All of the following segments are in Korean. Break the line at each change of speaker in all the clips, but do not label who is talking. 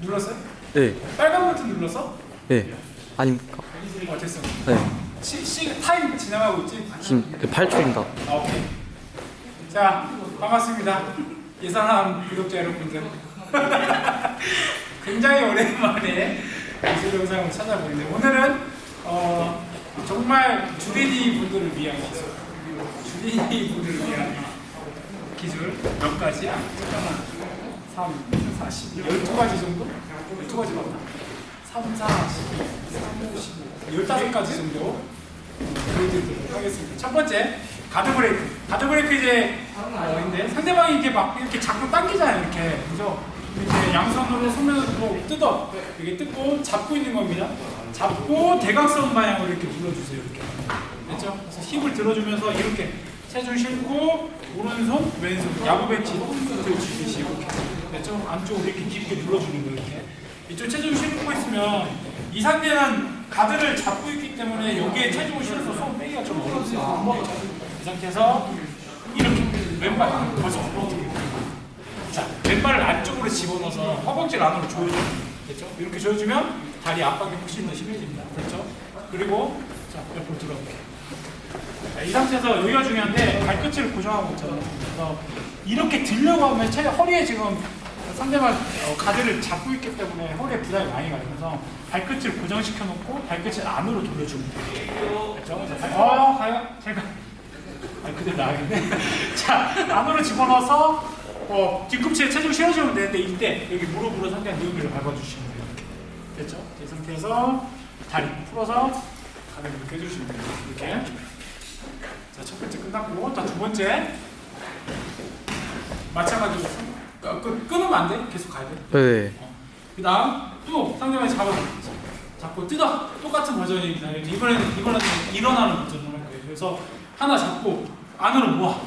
눌렀어요?
네,
빨간 버튼 눌렀어?
네. 아닙니까?
어 됐어.
네.
시, 시 타임 지나가고 있지?
지금 그 8초입니다.
아, 오케이. 자, 반갑습니다. 예산한 구독자 여러분들. 굉장히 오랜만에 기술 영상을 찾아보는데 오늘은 어, 정말 주린이 분들을 위한 기술, 주린이 분들을 위한 기술 몇 가지? 아, 잠깐만. 3, 4, 10, 12가지 정도? 12가지 맞나? 3, 4, 12, 3, 5, 15, 15가지 정도 보여드리도록 하겠습니다. 첫 번째 가드 브레이크. 가드 브레이크 이제 어, 인데 상대방이 이렇게 막 이렇게 자꾸 당기잖아요. 이렇게 그죠? 이렇게 양손으로 손면으로 뜯어 이렇게 뜯고 잡고 있는 겁니다. 잡고 대각선 방향으로 이렇게 눌러주세요. 이렇게 됐죠? 그래서 힙을 들어주면서 이렇게 체중 실고 오른손 왼손 야구 배치 들어주듯이 이렇게 됐죠? 안쪽으로 이렇게 깊게 눌러주는 거 이렇게 이쪽 체중 실고 있으면 이 상태는 가드를 잡고 있기 때문에 여기에 체중을 실어서 손 빼기가 좀 어렵어요. 이 상태에서 이렇게 왼발 벌써 자 왼발을 안쪽으로 집어넣어서 허벅지를 안으로 조여줘 됐죠? 이렇게 조여주면 다리 압박이 훨씬 더 심해집니다. 됐죠? 그리고 자 옆으로 들어볼게요. 자, 이 상태에서 여기가 중요한데 발끝을 고정하고 있잖아요. 그래서 이렇게 들려고 하면 체 허리에 지금 상대방 어, 가드를 잡고 있기 때문에 허리에 부담이 많이 가요. 그래서 발끝을 고정시켜 놓고 발끝을 안으로 돼요. 그렇죠? 어, 가요? 제가 아, 그대로 나가겠네. 자, 안으로 집어넣어서 어, 뒤꿈치에 체중 실어주면 되는데 이때 여기 무릎으로 상대방 무릎을 밟아주시면 돼요. 이렇게. 됐죠? 이 상태에서 다리 풀어서 가볍게 이렇게 해주시면 돼요. 이렇게. 자, 첫 번째 끝났고, 자, 두 번째. 마찬가지로 끄, 끄, 끊으면 안 돼. 계속 가야 돼.
네.
그 다음 또 상대방이 잡아 잡고 뜯어. 똑같은 버전입니다. 이번에는 이번에는 일어나는 버전으로 할 거예요. 그래서 하나 잡고 안으로 모아.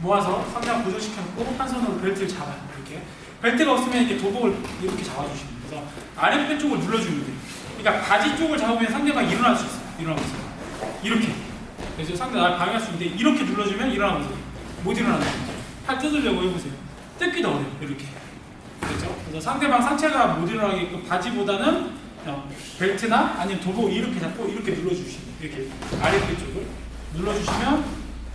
모아서 상대방 고정시켜놓고 한 손으로 벨트를 잡아요. 이렇게. 벨트가 없으면 이렇게 도복을 이렇게 잡아주시면 그래서 아랫배 쪽을 눌러주면 돼요 그러니까 바지 쪽을 잡으면 상대방이 일어날 수 있어요. 있어요 이렇게 그래서 상대 날 방해할 수 있는데 이렇게 눌러주면 일어나면 돼요 못 일어나는 팔 뜯으려고 해보세요 뜯기도 어려요 이렇게 그렇죠? 그래서 상대방 상체가 못 일어나게끔 바지보다는 어, 벨트나 아니면 도복 이렇게 잡고 이렇게 눌러주시면 이렇게 아랫배 쪽을 눌러주시면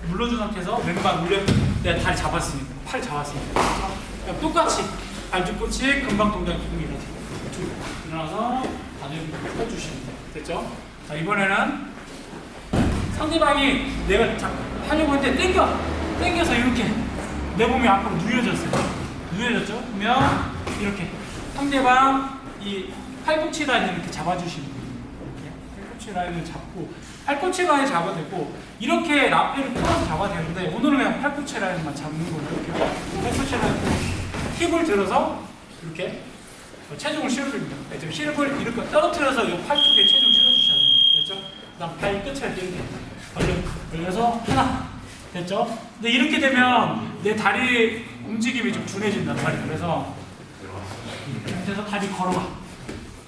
눌러준 상태에서 왼발 올려 내가 다리 잡았으니까 팔 잡았으니까 그렇죠? 똑같이 발 뒤꿈치 금방 동작 둘 일어나서 다리를 펴주시면 됐죠? 자 이번에는 상대방이 내가 자, 하려고 했는데 땡겨 땡겨서 이렇게 내 몸이 앞으로 누워졌어요. 누워졌죠? 그러면 이렇게 상대방 이 팔꿈치 라인을 이렇게 돼요. 이렇게 팔꿈치 라인을 잡고 팔꿈치 라인 잡아도 되고 이렇게 라페를 풀어서 잡아도 되는데 오늘은 그냥 팔꿈치 라인만 잡는 거예요. 이렇게 팔꿈치 라인 힙을 들어서 이렇게 체중을 실어줍니다. 네, 지금 힙을 이렇게 떨어뜨려서 이팔 쪽에 체중 실어주셔야 됩니다. 됐죠? 그 다음 발 끝을 이렇게 벌려서 하나 됐죠? 근데 이렇게 되면 내 다리 움직임이 좀 둔해진단 말이에요. 그래서 상태에서 다리 걸어가.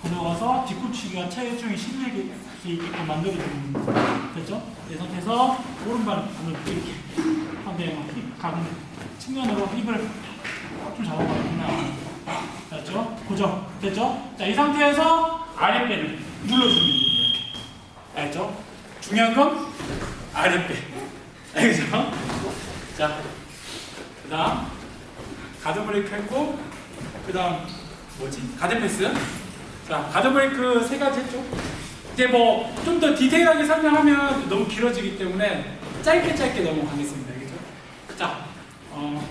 걸어가서 뒤꿈치가 체중이 실리게 있게끔 만들어주는. 됐죠? 이 상태에서 오른발 안으로 이렇게 힙 가는 측면으로 힙을 좀 잡아가구나. 됐죠? 고정. 됐죠? 자, 이 상태에서 아랫배를 눌러주면. 이렇게. 알죠? 중요한 건 아랫배. 알겠죠? 자, 그 다음 가드 브레이크 했고 그 다음 뭐지? 가드 패스 자 가드 브레이크 세 가지 했죠 이제 뭐 좀 더 디테일하게 설명하면 너무 길어지기 때문에 짧게 짧게 넘어가겠습니다 알겠죠? 자 어,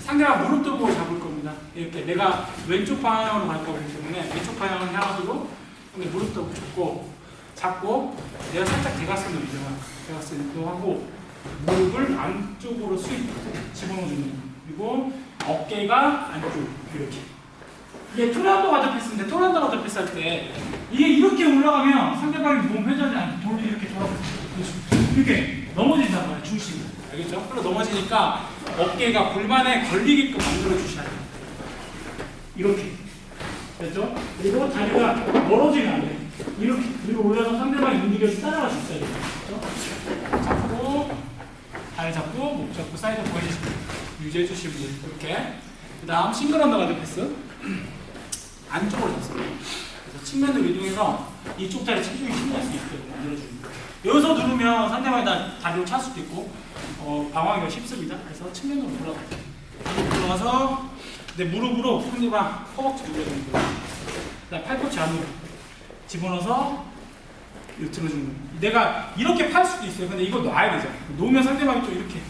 상대방 무릎 뜨고 잡을 겁니다 이렇게 내가 왼쪽 방향으로 갈 거기 때문에 왼쪽 방향을 향하도록 근데 무릎 뜨고 잡고 잡고 내가 살짝 대각선으로 이동하고 대각선 이동하고 무릎을 안쪽으로 수입 집어넣어주는. 그리고 어깨가 안쪽 이렇게. 이게 토란도 가드 패스인데 토란도 가드 패스 할 때 이게 이렇게 올라가면 상대방이 몸 회전이 안 돌, 이렇게 돌아가서 이렇게 넘어진단 말이에요 중심이. 알겠죠? 그리고 넘어지니까 어깨가 골반에 걸리게끔 만들어 주셔야 돼요. 이렇게. 됐죠? 그리고 다리가 멀어지면 안 돼요 이렇게 그리고 올려서 상대방이 움직여서 따라갈 수 있어야 돼요? 잡고 다리 잡고 목 잡고 사이드 보여주시면 유지해 주시면 돼요 이렇게 그 다음 싱글 언더가드 패스 안쪽으로 잡습니다. 그래서 측면으로 이동해서 이쪽 자리 체중이 실릴 수 있도록 만들어줍니다. 여기서 누르면 상대방이 다 다리로 찰 수도 있고 어, 방어하기가 쉽습니다. 그래서 측면으로 돌아가요. 들어가서 내 무릎으로 상대방 허벅지 눌러주는 거예요. 팔꿈치 안으로 집어넣어서 이거 들어주는. 내가 이렇게 팔 수도 있어요. 근데 이거 놔야 되죠. 놓으면 상대방이 또 이렇게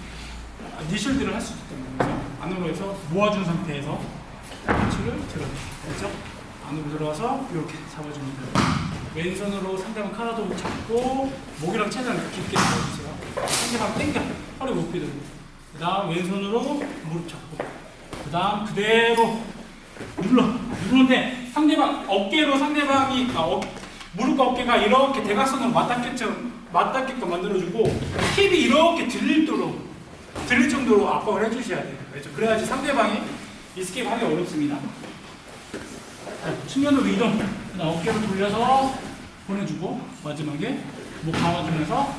니실드를 할수 있기 때문에 그래서 안으로 해서 모아준 상태에서 들어줘요. 그렇죠? 안으로 들어가서 이렇게 잡아줍니다. 왼손으로 상대방 카라도 잡고 목이랑 체중을 깊게 잡아주세요. 상대방 당겨 허리 못 삐들고 그 다음 왼손으로 무릎 잡고 그 다음 그대로 눌러 누르는데 상대방 어깨로 상대방이 아, 어, 무릎과 어깨가 이렇게 대각선으로 맞닿게끔 맞닿게끔 만들어주고 힙이 이렇게 들리도록 들릴 정도로 압박을 해주셔야 돼요. 그렇죠? 그래야지 상대방이 이스케이프 하기 어렵습니다. 자, 측면으로 이동, 어깨로 돌려서 보내주고 마지막에 목 감아주면서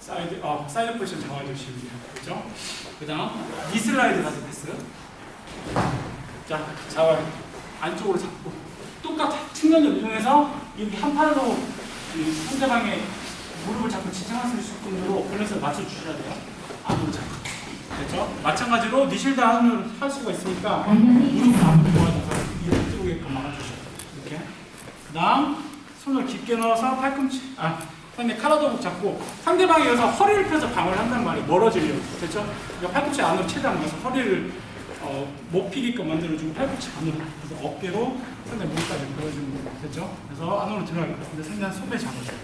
사이드, 어, 사이드 포지션 잡아주시면 돼요. 그렇죠? 그다음 니 슬라이드 가서 패스. 자, 잡아요. 안쪽으로 잡고 똑같아. 측면으로 이동해서 이렇게 한 팔로 이 상대방의 무릎을 잡고 지탱할 수 있을 정도로 밸런스를 맞춰주셔야 돼요. 안으로 잡고. 그렇죠? 마찬가지로 니실드 안을 할 수가 있으니까 무릎 앞으로 도와줘서 이렇게 뜨게끔 막아주셔야 돼요. 이렇게. 그 다음 손을 깊게 넣어서 팔꿈치, 아, 상대 카라도복 잡고 상대방이 여기서 허리를 펴서 방어를 한단 말이에요. 멀어지려고. 됐죠? 그러니까 팔꿈치 안으로 최대한 넣어서 허리를 어, 못 피게끔 만들어주고 팔꿈치 안으로 그래서 어깨로 상대 무릎까지 보여주는. 됐죠? 그래서 안으로 들어갈 것 같은데 상대 손에 잡아줘요.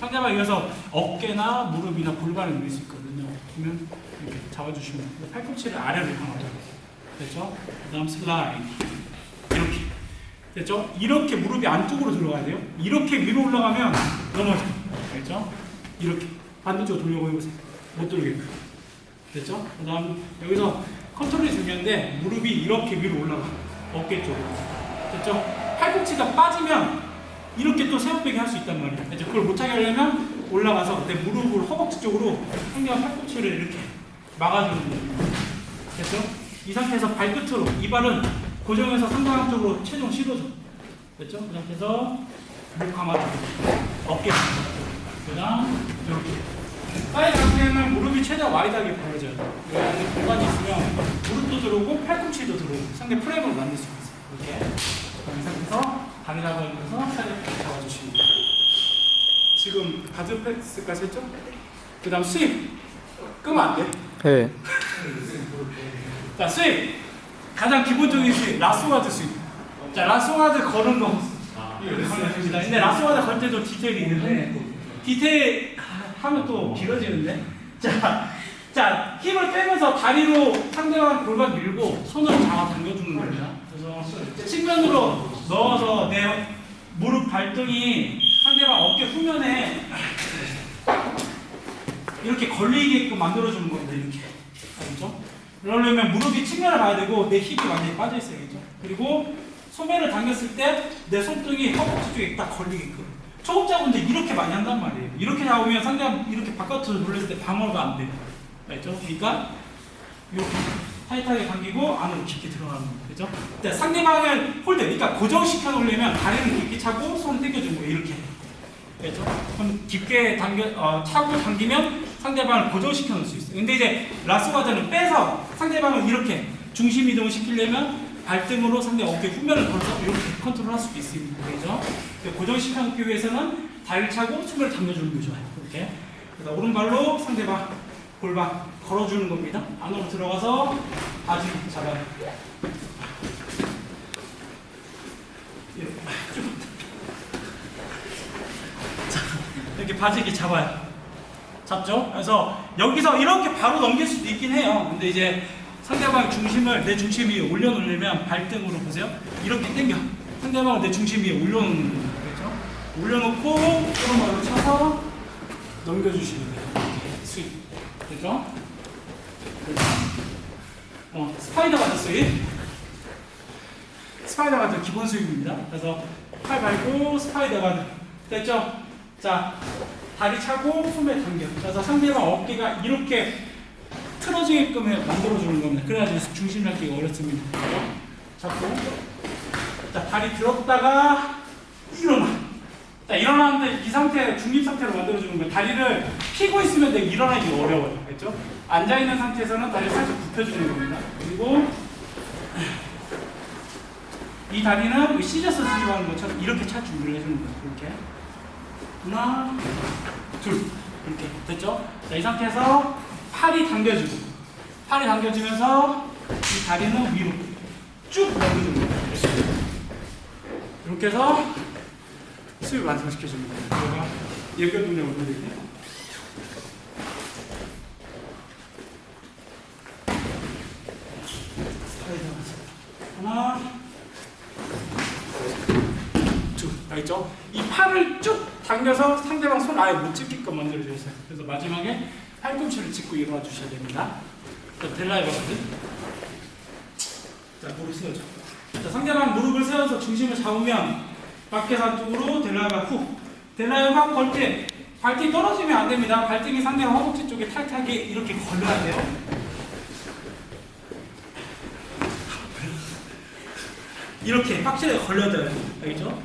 상대방이 여기서 어깨나 무릎이나 골반을 누릴 수 있거든요. 그러면 이렇게 잡아주시면. 팔꿈치를 아래로 강화줘요. 됐죠? 그 다음 슬라이드. 이렇게. 됐죠? 이렇게 무릎이 안쪽으로 들어가야 돼요. 이렇게 위로 올라가면 넘어져. 알겠죠? 이렇게. 반대쪽으로 돌려고 해보세요. 못 돌리게끔. 됐죠? 그 다음 여기서 컨트롤이 중요한데 무릎이 이렇게 위로 올라가. 어깨 쪽으로. 됐죠? 팔꿈치가 빠지면 이렇게 또 세워빼기 할 수 있단 말이에요. 이제 그걸 못하게 하려면 올라가서 내 무릎을 허벅지 쪽으로 상대방 팔꿈치를 이렇게 막아주는 거예요. 됐죠? 이 상태에서 발끝으로 이 발은 고정해서 상대방 쪽으로 체중 실어줘. 됐죠? 그 상태에서 목 감아주고 어깨 그 다음 이렇게 사이 상태는 무릎이 최대한 와이드하게 벌어져야 돼요. 여기 안에 공간이 있으면 무릎도 들어오고 팔꿈치도 들어오고 상대 프레임을 만들 수 있어요. 이렇게 이 상태에서 다리 잡아주면서 사이드 잡아주시면 돼요. 지금 가드 패스까지 했죠? 그 다음 스윙 끄면 안 돼.
네.
자, 스윙. 가장 기본적인 스윙. 라소가드 스윙. 자, 라소가드 거는 거. 있습니다. 근데 라소가드 걸 때도 디테일이 있는데, 디테일 하면 또 길어지는데. 자, 자, 힘을 빼면서 다리로 상대방 골반 밀고 손으로 잡아 당겨주는 겁니다. 그래서 측면으로 넣어서 내 무릎 발등이 상대방 어깨 후면에 이렇게 걸리게끔 만들어주는 겁니다. 이렇게. 알겠죠? 그러려면 무릎이 측면을 봐야 되고 내 힙이 완전히 빠져 있어야겠죠. 그리고 소매를 당겼을 때 내 손등이 허벅지 쪽에 딱 걸리게끔. 초급자분들 이렇게 많이 한단 말이에요. 이렇게 잡으면 상대방 이렇게 바깥으로 돌렸을 때 방어가 안 돼요. 알죠? 그러니까 이렇게 타이트하게 당기고 안으로 깊게 들어가는 거예요. 그죠? 자, 상대방을 홀드, 그러니까 고정시켜 놓으려면 다리를 깊게 차고 손을 당겨주는 거예요. 이렇게. 그렇죠? 그럼 깊게 당겨 어, 차고 당기면 상대방을 고정시켜 놓을 수 있어요. 근데 이제 라스가드는 빼서 상대방을 이렇게 중심 이동을 시키려면 발등으로 상대 어깨 후면을 걸어서 이렇게 컨트롤 할 수도 있습니다. 그렇죠? 근데 고정시켜 놓기 위해서는 다리를 차고 손을 당겨주는 게 좋아요. 이렇게. 그래서 오른발로 상대방 골반 걸어주는 겁니다. 안으로 들어가서 바지 잡아요. 이렇게. 이렇게 바지 이렇게 잡아요. 잡죠? 그래서 여기서 이렇게 바로 넘길 수도 있긴 해요. 근데 이제 상대방의 중심을 내 중심 위에 올려놓으려면 발등으로 보세요. 이렇게 당겨. 상대방을 내 중심 위에 올려놓는. 그렇죠? 올려놓고 오른발로 차서 넘겨주시면 돼요. 이렇게 스윗. 그죠? 어, 스파이더 가드 스윗. 스파이더 가드 기본 스윙입니다. 그래서 팔 밟고 스파이더 가드. 됐죠? 자, 다리 차고 소매 당겨. 그래서 상대방 어깨가 이렇게 틀어지게끔 해- 만들어주는 겁니다. 그래야지 중심 잡기가 어렵습니다. 잡고 자, 다리 들었다가 일어나. 자, 일어나는데 이 상태, 중립 상태로 만들어주는 거예요. 다리를 피고 있으면 되게 일어나기 어려워요. 알겠죠? 앉아있는 상태에서는 다리를 살짝 굽혀주는 겁니다. 그리고 이 다리는 그 시저스 수집하는 것처럼 이렇게 찰 준비를 해주는 거예요. 이렇게. 하나, 둘. 이렇게. 됐죠? 자, 이 상태에서 팔이 당겨지고, 팔이 당겨지면서 이 다리는 위로 쭉 거예요. 이렇게 해서 수입 완성시켜줍니다. 제가 예견 동작을 보여드릴게요. 하나, 둘, 알겠죠? 이 팔을 쭉 당겨서 상대방 손 아예 못 찍게끔 만들어주세요. 그래서 마지막에 팔꿈치를 짚고 일어나 주셔야 됩니다. 자, 델라이버거든. 자, 무릎 세워줘. 자, 상대방 무릎을 세워서 중심을 잡으면 밖에서 안쪽으로 델라이버 후. 델라이버 확걸때 발등이 떨어지면 안 됩니다. 발등이 상대방 허벅지 쪽에 탈탈하게 이렇게 걸려야 돼요. 이렇게 확실하게 걸려야 돼요. 알겠죠?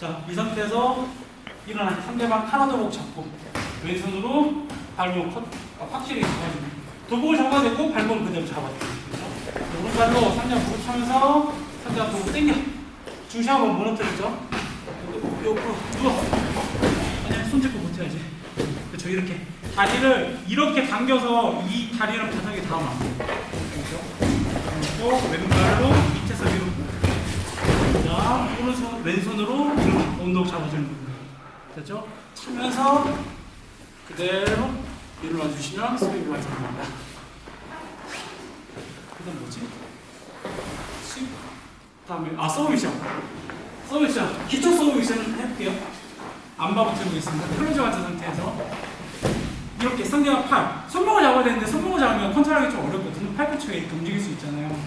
자, 이 상태에서 일어나 상대방 카라도복 잡고 왼손으로 발목 컷, 아, 확실히. 도복을 잡아야 되고 발목 그대로 잡아야 돼요. 그렇죠? 오른발로 무릎 차면서 상대방 도복 당겨. 중심 한번 무너뜨리죠? 옆으로 누워. 아니, 손 잡고 버텨야지. 그렇죠? 이렇게. 다리를 이렇게 당겨서 이 다리를 바닥에 닿으면 안 돼요. 그렇죠? 왼발로 밑에서 위로 자, 오른손, 왼손으로 온도 잡아주는 겁니다. 됐죠? 차면서 그대로 일어나 주시면 스윙이 완성됩니다. 그 다음 뭐지? 스윙. 다음에, 아, 서브미션. 서브미션. 기초 서브미션 해볼게요. 안바부터 해보겠습니다. 클로즈 같은 상태에서. 이렇게 상대방 팔, 손목을 잡아야 되는데 손목을 잡으면 컨트롤하기 좀 어렵거든요. 팔꿈치가 이렇게 움직일 수 있잖아요.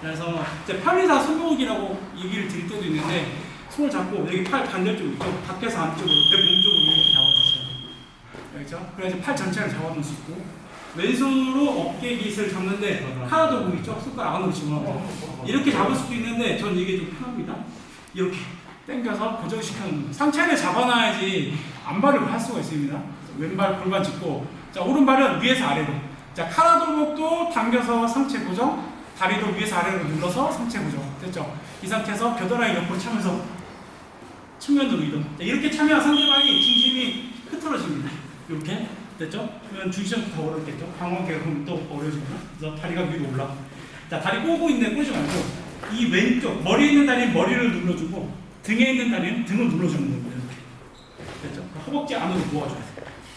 그래서 이제 팔의사 손목이라고 얘기를 드릴 때도 있는데 손을 잡고 여기 팔 반대쪽 있죠? 밖에서 안쪽으로 내 몸 쪽으로 이렇게 잡아주셔야 돼요. 알겠죠? 그래서 팔 전체를 잡아놓을 수 있고 왼손으로 어깨 깃을 잡는데 하나도 보이죠? 손가락 안으로 집어넣어 이렇게 잡을 수도 있는데 전 이게 좀 편합니다. 이렇게 당겨서 고정시켜놓는. 상체를 잡아놔야지 안발을 할 수가 있습니다. 왼발 골반 짚고 자 오른발은 위에서 아래로 자 카라도목도 당겨서 상체 고정 다리도 위에서 아래로 눌러서 상체 고정 됐죠? 이 상태에서 겨드랑이 옆으로 차면서 측면으로 이동 자, 이렇게 차면 상대방이 중심이 흐트러집니다 이렇게 됐죠? 그러면 중심이 더 어렵겠죠? 방어계가 그럼 또 어려집니다 그래서 다리가 위로 올라 자 다리 꼬고 있는데 꼬지 말고 이 왼쪽 머리에 있는 다리는 머리를 눌러주고 등에 있는 다리는 등을 눌러주는 겁니다 이렇게 됐죠? 허벅지 안으로 모아줘야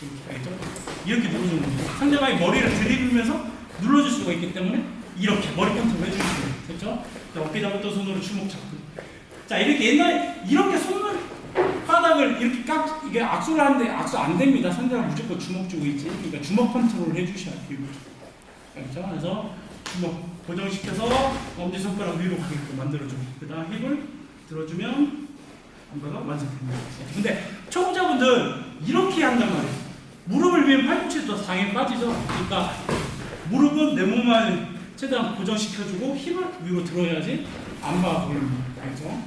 이렇게 알겠죠? 이렇게 눌러주는 겁니다 상대방이 머리를 들이밀면서 눌러줄 수가 있기 때문에 이렇게 머리 컨트롤 해주시면 돼요 됐죠? 자, 어깨 잡았던 손으로 주먹 잡고 자 이렇게 옛날에 이렇게 손을 바닥을 이렇게 깍 이게 악수를 하는데 악수 안 됩니다. 상대방 무조건 주먹 주고 있지. 그러니까 주먹 컨트롤 해주셔야 돼요. 알겠죠? 그래서 주먹 고정시켜서 엄지손가락 위로 가게끔 만들어주고 그 다음 힙을 들어주면 안바가 완성됩니다. 근데 초보자분들 이렇게 한단 말이에요. 무릎을 위면 팔꿈치도 당연히 빠지죠? 그러니까 무릎은 내 몸만 최대한 고정시켜주고 힘을 위로 들어야지 안바가 보입니다. 알죠?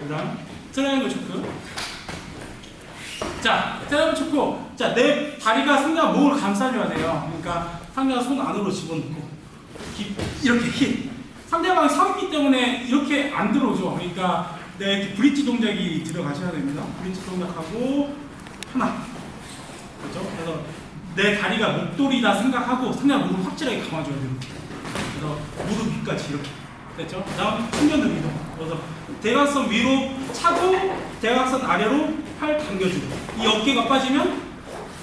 그 다음 트라이앵글 초크 자 트라이앵글 초크 자내 다리가 상대방 목을 감싸줘야 돼요. 그러니까 상대방 손 안으로 집어넣고. 기- 이렇게 힘 상대방이 서있기 때문에 이렇게 안 들어오죠. 그러니까 내 이렇게 브릿지 동작이 들어가셔야 됩니다. 브릿지 동작하고 하나. 그렇죠? 그래서 내 다리가 목도리다 생각하고 상대방 무릎 확실하게 감아줘야 돼요. 그래서 무릎 위까지 이렇게 됐죠? 그 다음 이동 그래서 대각선 위로 차고 대각선 아래로 팔 당겨주고 이 어깨가 빠지면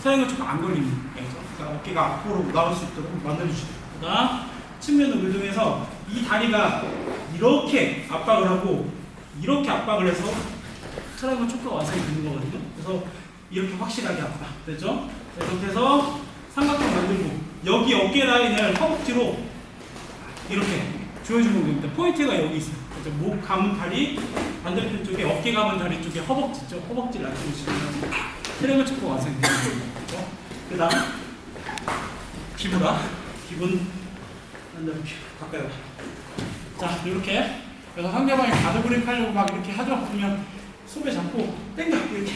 사용을 조금 안 걸립니다 알겠죠? 그러니까 어깨가 앞으로 나올 수 있도록 만들어주시고 그 다음 측면으로 이동해서 이 다리가 이렇게 압박을 하고 이렇게 압박을 해서 트라이앵글 초크가 완성이 되는 거거든요 그래서 이렇게 확실하게 압박 됐죠? 자, 이렇게 해서 삼각형 만들고 여기 어깨 라인을 허벅지로 이렇게 조여주는 겁니다. 포인트가 여기 있어요. 목 감은 다리, 반대편 쪽에 어깨 감은 다리 쪽에 허벅지 있죠. 허벅지를 낮춰주시면 트랙을 찾고. 그렇죠? 그 다음, 기부라. 기분, 이렇게 가까이 와. 자, 이렇게 그래서 상대방이 가드 브레이크 하려고 막 이렇게 하죠. 그러면 손에 잡고 당겨 이렇게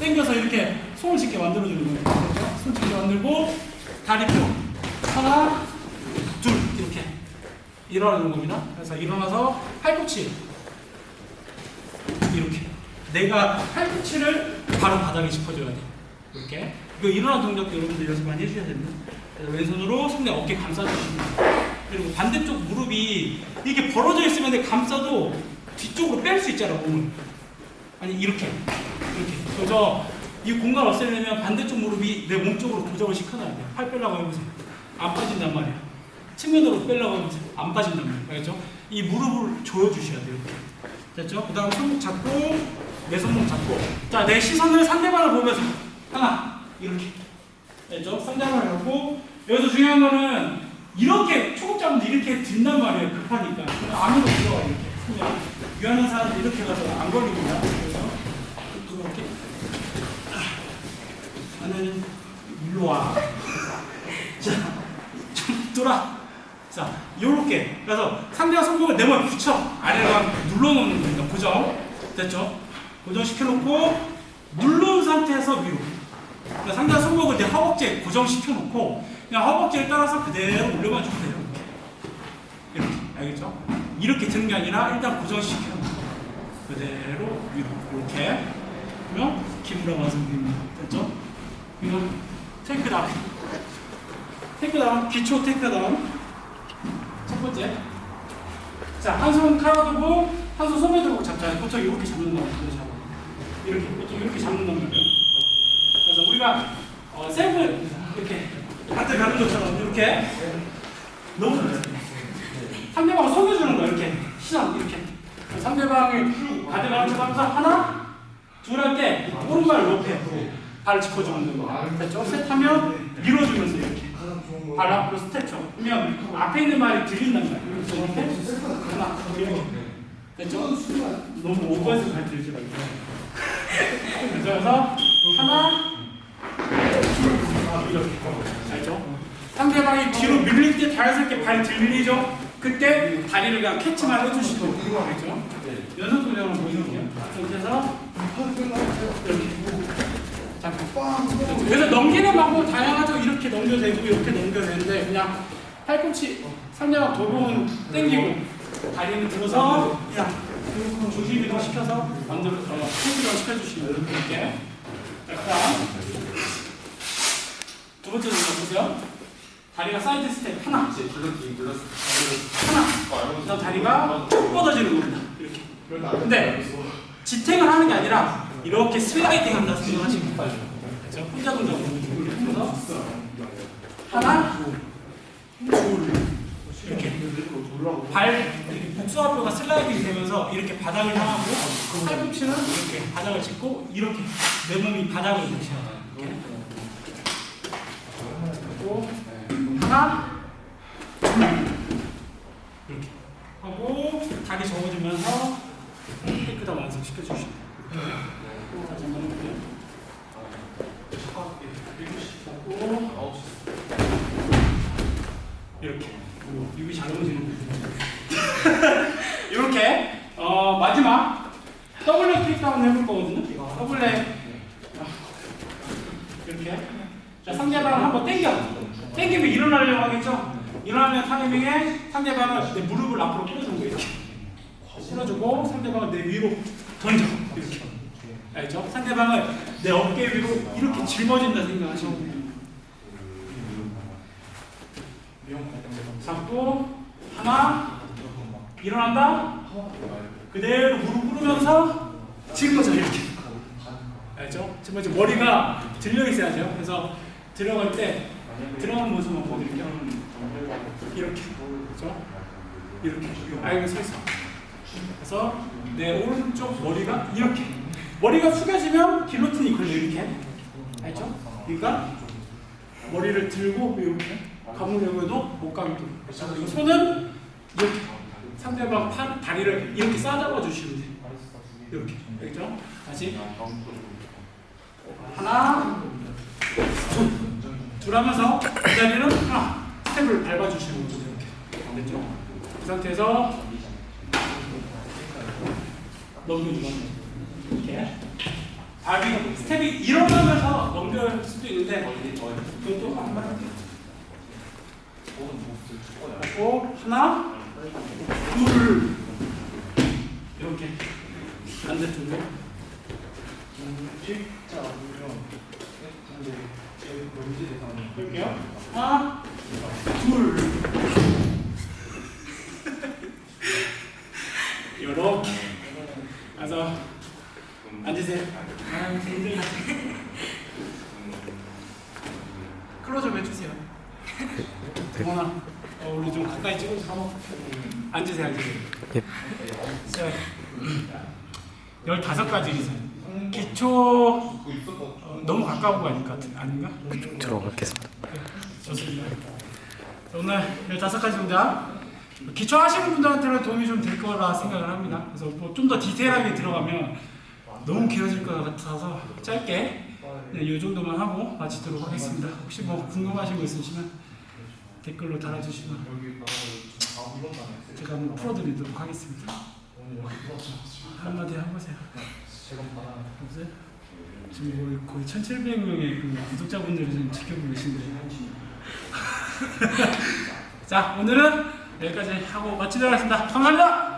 당겨서 이렇게 손을 짚게 만들어주는 거예요. 그렇죠? 손 짚게 만들고 다리 펴 하나 일어나는 겁니다. 그래서 일어나서 팔꿈치. 이렇게. 내가 팔꿈치를 바로 바닥에 짚어줘야 돼. 이렇게. 이거 일어나는 동작도 여러분들 연습 많이 해주셔야 됩니다. 그래서 왼손으로 상대 어깨 감싸주시고 그리고 반대쪽 무릎이 이렇게 벌어져 있으면 내 감싸도 뒤쪽으로 뺄 수 있잖아 몸을. 아니 이렇게. 이렇게. 그래서 이 공간 없애려면 반대쪽 무릎이 내 몸 쪽으로 고정을 시켜놔야 돼요 팔 빼려고 해보세요. 안 빠진단 말이야 측면으로 빼려고 해보세요 안 빠진단 말이야 알겠죠? 이 무릎을 조여주셔야 돼요. 됐죠? 그 다음 손목 잡고 내 손목 잡고. 자 내 시선을 상대방을 보면서 하나 이렇게. 됐죠? 상대방을 잡고. 여기서 중요한 거는 이렇게 초급자분들 이렇게 든단 말이에요. 급하니까. 안으로 들어가 이렇게. 그냥 유한한 사람들 이렇게 가서 안 걸립니다 그래서 이렇게. 아, 나는 일로 와. 자, 좀 돌아 자, 요렇게. 그래서 상대가 손목을 내 몸에 붙여. 아래로 막 눌러놓는 겁니다. 고정. 됐죠? 고정시켜놓고 눌러놓은 상태에서 위로. 그러니까 상대가 손목을 내 허벅지에 고정시켜놓고 그냥 허벅지를 따라서 그대로 올려만 주면 돼요. 이렇게. 알겠죠? 이렇게 드는 게 아니라 일단 고정시켜놓고 그대로 위로. 이렇게. 그러면 기부라 완성됩니다 됐죠? 이건 테이크 다운 테이크 다운 기초 테이크 다운 첫 번째 자, 한 손 칼아 두고 한 손 손에 들고 잡잖아요. 보통 이렇게 잡는단 말이에요. 잡아. 이렇게 보통 이렇게 잡는단 말이에요. 그래서 우리가 어, 셀프 이렇게 한테 가는 것처럼 이렇게 너무 상대방을 속여주는 거야. 이렇게 시선 이렇게 상대방을 가져가는 척 하면서 하나 둘 할 때 오른발 높여 발을 짚어주는 거야. 됐죠? 셋 하면 밀어주면서 이렇게 발 앞으로 스텝쳐. 그러면 앞에 있는 말이 들린단. 그래서 하나 이렇게 됐죠? 너무 오버해서 잘 들지 말고. 그래서 하나 알죠? 상대방이 뒤로 밀릴 때 자연스럽게 발이 들리죠? 그때 다리를 그냥 캐치만 해주시면 돼요. 알죠? 연속 동작으로 보여줄게요. 이렇게 해서 이렇게 잠깐. 그래서 넘기는 방법 다양하죠. 이렇게 넘겨도 되고 이렇게 넘겨도 되는데 그냥 팔꿈치 상대방 도봉은 당기고 다리는 들어서 그냥 조심 이동 시켜서 만들어 어, 스트레칭 시켜주시면. 이렇게. 자, 그다음 두 번째 동작 보세요. 다리가 사이드 스텝 하나, 하나. 그다음 다리가 쭉 뻗어지는 겁니다. 이렇게. 근데 지탱을 하는 게 아니라 이렇게 슬라이딩 한다 생각하시면 돼요. 그렇죠? 혼자 동작으로 그래서 하나, 둘 이렇게 발 복숭아뼈가 슬라이딩 되면서 이렇게 바닥을 향하고 팔꿈치는 이렇게 바닥을 짚고 이렇게 내 몸이 바닥을 그리고 하나? 이렇게 하고 다리 접어주면서 테이크다 완성시켜 주시면 돼요. 다시 한번 해볼게요. 하고 이렇게 오, 입이 잘 넘어지는 이렇게 어, 마지막 더블 렉 킥다운 해볼 거거든요. 더블 렉 아, 이렇게 자 상대방을 한번 당겨 당기면 일어나려고 하겠죠. 일어나면 타이밍에 상대방을 내 무릎을 앞으로 끌어주는 거예요. 이렇게 끌어주고 상대방을 내 위로 던져 이렇게 알죠? 상대방을 내 어깨 위로 이렇게 짊어진다 생각하시면 돼요. 잡고 하나 일어난다? 그대로 무릎 꿇으면서 짊어져 이렇게 알죠? 짊어져 머리가 들려 있어야 돼요. 그래서 들어갈 때 들어가는 모습만 보여드릴게요. 이렇게. 그렇죠? 이렇게. 아이고 서 있어. 그래서 내 오른쪽 머리가 이렇게. 머리가 숙여지면 길로틴이 걸려 이렇게. 알죠? 그러니까 머리를 들고 이렇게 해도 못 감고 그래서 이거 손은 이렇게 상대방 팔 다리를 이렇게 싸잡아 주시면 돼요 이렇게 알겠죠? 다시 하나 둘, 둘 하면서 이 다리는 하나 스텝을 밟아 주시는 거죠 이렇게 됐죠? 그 상태에서 넘겨주면 돼요. 이렇게. 발이 스텝이 일어나면서 넘길 수도 있는데 그것도 한번 할게요. 오, 하나, 둘, 이렇게. 반대쪽으로. 볼게요. 하나, 둘. 요렇게. 가서 앉으세요. 아, 힘들다. 클로즈업 해주세요. 동원아, 어, 우리 좀 가까이 찍어주세요. 앉으세요, 앉으세요.
예.
자, 15가지 있어요. 기초 어, 너무 가까운 거 아닐까? 아닌가?
들어가겠습니다.
좋습니다. 오늘 15가지 동작 기초 하시는 분들한테는 도움이 좀 될 거라 생각을 합니다. 그래서 뭐 좀 더 디테일하게 들어가면 너무 길어질 것 같아서 짧게 네, 이 정도만 하고 마치도록 하겠습니다. 혹시 뭐 궁금하신 거 있으시면 댓글로 달아주시면 제가 한번 풀어드리도록 하겠습니다. 한마디 해보세요. 지금 거의 1,700명의 그 구독자분들이 지금 지켜보고 계신데. 자, 오늘은 여기까지 하고 마치도록 하겠습니다. 감사합니다.